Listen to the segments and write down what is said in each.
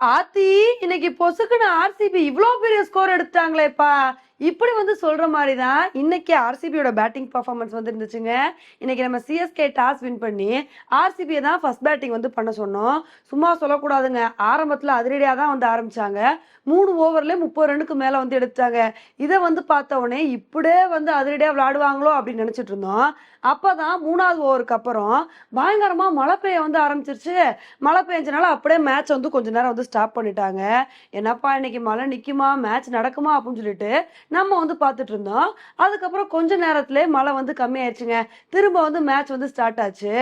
ஆத்தி இன்னைக்கு பொசுக்குன்னு ஆர்சிபி இவ்ளோ பெரிய ஸ்கோர் எடுத்தாங்களேப்பா இப்படி வந்து சொல்ற மாதிரி தான் இன்னைக்கு ஆர்சிபியோட பேட்டிங் பர்ஃபார்மன்ஸ் வந்து இருந்துச்சுங்க இன்னைக்கு நம்ம சிஎஸ்கே டாஸ் வின் பண்ணி ஆர்சிபியை தான் ஃபர்ஸ்ட் பேட்டிங் வந்து பண்ண சொன்னோம். சும்மா சொல்லக்கூடாதுங்க. ஆரம்பத்தில் அதிரடியாக தான் வந்து ஆரம்பிச்சாங்க. மூணு ஓவர்ல முப்பது ரன்னுக்கு மேலே வந்து எடுத்தாங்க இதை வந்து பார்த்த உடனே இப்படியே வந்து அதிரடியாக விளையாடுவாங்களோ அப்படின்னு நினச்சிட்டு இருந்தோம். அப்பதான் மூணாவது ஓவருக்கு அப்புறம் பயங்கரமாக மழை பெய்ய வந்து ஆரம்பிச்சிருச்சு. மழை பெஞ்சனால அப்படியே மேட்ச் வந்து கொஞ்ச நேரம் வந்து ஸ்டாப் பண்ணிட்டாங்க. என்னப்பா இன்னைக்கு மழை நிற்குமா மேட்ச் நடக்குமா? அப்படின்னு சொல்லிட்டு நம்ம வந்து பார்த்துட்டு இருந்தோம். அதுக்கப்புறம் கொஞ்ச நேரத்துல மழை வந்து கம்மியாயிருச்சுங்க. திரும்ப வந்து மேட்ச் வந்து ஸ்டார்ட் ஆச்சு.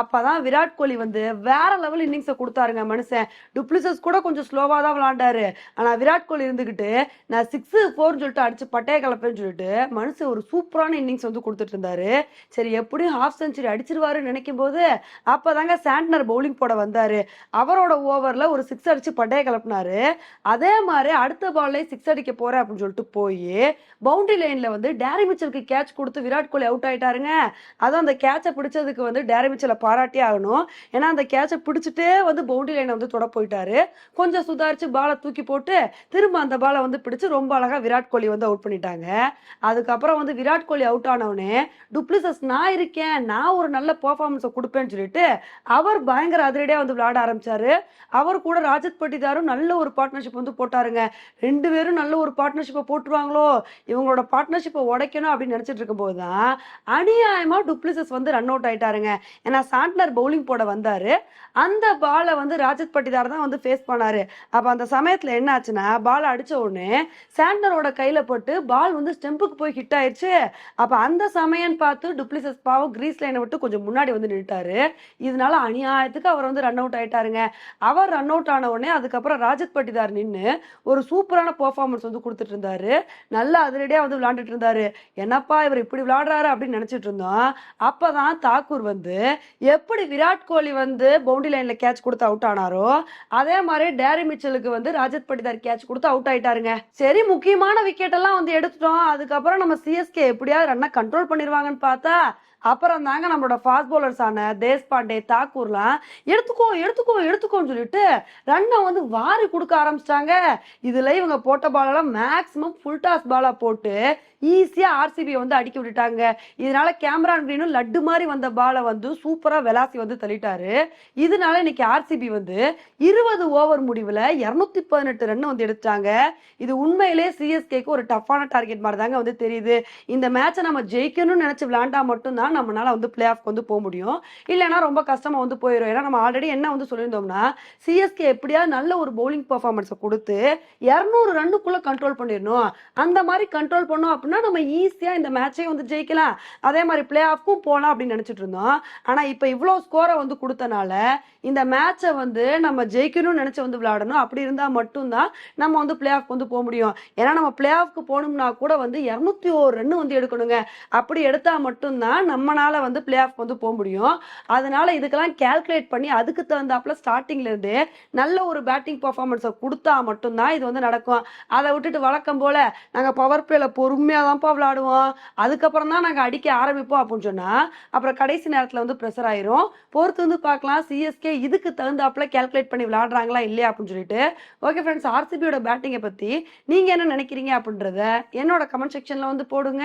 அப்பதான் விராட் கோலி வந்து வேற லெவல் இன்னிங்ஸை கொடுத்தாருங்க மனுஷன். டுப்ளிசஸ் கூட கொஞ்சம் ஸ்லோவா தான் விளாண்டாரு. ஆனா விராட் கோலி இருந்துகிட்டு நான் சிக்ஸ் ஃபோர்னு சொல்லிட்டு அடிச்சு பட்டைய கலப்பேன்னு சொல்லிட்டு மனுஷன் ஒரு சூப்பரான இன்னிங்ஸ் வந்து கொடுத்துட்டு இருந்தாரு. சரி எப்படியும் ஹாஃப் செஞ்சுரி அடிச்சிருவாருன்னு நினைக்கும் போது அப்பதாங்க சாண்ட்னர் பவுலிங் போட வந்தாரு. அவரோட ஓவர்ல ஒரு சிக்ஸ் அடிச்சு பட்டைய கலப்பினாரு. அதே மாதிரி அடுத்த பால்லே சிக்ஸ் அடிக்க போறேன் அப்படின்னு சொல்லிட்டு போய் பவுண்டரி லைன்ல வந்து டேரி மிச்சலுக்கு கேட்ச் கொடுத்து விராட் கோலி அவுட் ஆயிட்டாருங்க. அதுவும் அந்த கேட்சை பிடிச்சதுக்கு வந்து டேரி மிச்சலை பாராட்டி ஆகணும். ஏன்னா அந்த கேட்சை பிடிச்சிட்டே வந்து பவுண்டரி லைனை வந்து தொட போயிட்டாரு. கொஞ்சம் சுதாரிச்சு பாலை தூக்கி போட்டு திரும்ப அந்த பாலை வந்து பிடிச்சு ரொம்ப அழகா விராட் கோலி வந்து அவுட் பண்ணிட்டாங்க. அதுக்கப்புறம் வந்து விராட் கோலி அவுட் ஆனவனே டுப்ளிசஸ் நான் இருக்கேன். நான் ஒரு நல்ல பர்ஃபார்மன்ஸை கொடுப்பேன்னு சொல்லிட்டு அவர் பயங்கர அதிரடியா வந்து விளையாட ஆரம்பிச்சாரு. அவர் கூட ராஜத் பட்டிதாரும் நல்ல ஒரு பார்ட்னர்ஷிப் வந்து போட்டாருங்க. ரெண்டு பேரும் நல்ல ஒரு பார்ட்னர்ஷிப்பை போட்டுருவாங்களோ இவங்களோட பார்ட்னர்ஷிப்பை உடைக்கணும் அப்படின்னு நினச்சிட்டு இருக்கும்போது தான் அநியாயமா டுப்ளிசஸ் வந்து ரன் அவுட் ஆயிட்டாருங்க. ஏன்னா சாண்ட்லர் பவுலிங் போட வந்தாரு. அந்த பாலை வந்து ராஜத் பட்டிதார் தான் வந்து ஃபேஸ் பண்ணாரு. அப்போ அந்த சமயத்தில் என்ன ஆச்சுன்னா பால் அடிச்ச உடனே சாண்ட்லரோட கையில போட்டு பால் வந்து ஸ்டெம்புக்கு போய் ஹிட் ஆயிடுச்சு அப்போ அந்த சமயம் பார்த்து டுப்ளிசஸ் பாவம் கிரீஸ் லைனை விட்டு கொஞ்சம் முன்னாடி வந்து நின்றுட்டாரு இதனால அநியாயத்துக்கு அவர் வந்து ரன் அவுட் ஆயிட்டாருங்க. அவர் ரன் அவுட் ஆன உடனே அதுக்கப்புறம் ராஜத் பட்டிதார் நின்று ஒரு சூப்பரான பெர்ஃபார்மன்ஸ் வந்து கொடுத்துட்டு இருந்தாரு. நல்ல அதிரடியாக வந்து விளாண்டுட்டு இருந்தாரு. என்னப்பா இவர் இப்படி விளாடுறாரு அப்படின்னு நினைச்சிட்டு இருந்தோம். அப்பதான் தாக்கூர் வந்து எப்படி விராட் கோலி வந்து பவுண்டரி லைன்ல கேட்ச் கொடுத்து அவுட் ஆனாரோ அதே மாதிரி டேரி மிச்சலுக்கு வந்து ராஜத் பட்டிதார் கேட்ச் கொடுத்து அவுட் ஆயிட்டாருங்க. சரி முக்கியமான விக்கெட் எல்லாம் வந்து எடுத்துட்டோம். அதுக்கப்புறம் நம்ம சிஎஸ்கே எப்படியாவது ரன்னா கண்ட்ரோல் பண்ணிடுவாங்கன்னு பார்த்தா அப்புறம் தாங்க நம்மளோட ஃபாஸ்ட் பவுலர்ஸான தேஷ்பாண்டே தாக்கூர்லாம் எடுத்துக்கோ எடுத்துக்கோ எடுத்துக்கோன்னு சொல்லிட்டு ரன்னை வந்து வாரி கொடுக்க ஆரம்பிச்சிட்டாங்க. இதில் இவங்க போட்ட பாலெல்லாம் மேக்ஸிமம் ஃபுல் டாஸ் பாலாக போட்டு ஈஸியாக ஆர்சிபியை வந்து அடிக்க விட்டுட்டாங்க. இதனால கேமரான் கிரீனும் லட்டு மாதிரி வந்த பாலை வந்து சூப்பராக வெலாசி வந்து தள்ளிட்டாரு. இதனால இன்னைக்கு ஆர்சிபி வந்து இருபது ஓவர் முடிவில் இரநூத்தி பதினெட்டு ரன் வந்து எடுத்தாங்க இது உண்மையிலே சிஎஸ்கேக்கு ஒரு டஃப்பான டார்கெட் மாதிரி தாங்க வந்து தெரியுது. இந்த மேட்சை நம்ம ஜெயிக்கணும்னு நினச்சி விளையாண்டா மட்டும்தான் நம்மளால வந்து பிளே ஆஃப் வந்து போக முடியும். இல்லைன்னா ரொம்ப கஷ்டமா வந்து போயிடும் ஏன்னா நம்ம ஆல்ரெடி என்ன வந்து சொல்லியிருந்தோம்னா சிஎஸ்கே எப்படியாவது நல்ல ஒரு பவுலிங் பர்ஃபார்மன்ஸை கொடுத்து இரநூறு ரன்னுக்குள்ளே கண்ட்ரோல் பண்ணிடணும். அந்த மாதிரி கண்ட்ரோல் பண்ணோம் அப்படின்னா நம்ம ஈஸியா இந்த மேட்சே வந்து ஜெயிக்கலாம். அதே மாதிரி பிளே ஆஃப்க்கும் போகலாம் அப்படின்னு நினைச்சிட்டு இருந்தோம். ஆனா இப்போ இவ்வளோ ஸ்கோரை வந்து கொடுத்தனால இந்த மேட்சை வந்து நம்ம ஜெயிக்கணும்னு நினச்சி வந்து விளையாடணும். அப்படி இருந்தால் மட்டும்தான் நம்ம வந்து பிளே ஆஃப் வந்து போக முடியும். ஏன்னா நம்ம பிளே ஆஃப்க்கு போகணும்னா கூட வந்து இரநூத்தி ஒரு ரன் வந்து எடுக்கணுங்க. அப்படி எடுத்தால் மட்டும்தான் நம்மளால வந்து பிளே ஆஃப் வந்து போக முடியும். அதனால இதுக்கெல்லாம் கால்குலேட் பண்ணி அதுக்கு தகுந்தாப்புல ஸ்டார்டிங்லேருந்து நல்ல ஒரு பேட்டிங் பர்ஃபார்மன்ஸை கொடுத்தா மட்டும்தான் இது வந்து நடக்கும். அதை விட்டுட்டு வழக்கம் போல நாங்கள் பவர் பிளேல பொறுமையாக தான்ப்பா விளாடுவோம் அதுக்கப்புறம் தான் நாங்கள் அடிக்க ஆரம்பிப்போம் அப்படின்னு சொன்னால் அப்புறம் கடைசி நேரத்தில் வந்து ப்ரெஷர் ஆயிரும். பொறுத்து வந்து பார்க்கலாம். சிஎஸ்கே இதுக்கு தகுந்தாப்புல கால்குலேட் பண்ணி விளாடுறாங்களா இல்லையா அப்படின்னு சொல்லிட்டு. ஓகே ஃப்ரெண்ட்ஸ் ஆர்சிபியோட பேட்டிங்கை பற்றி நீங்கள் என்ன நினைக்கிறீங்க அப்படின்றத என்னோட கமெண்ட் செக்ஷனில் வந்து போடுங்க.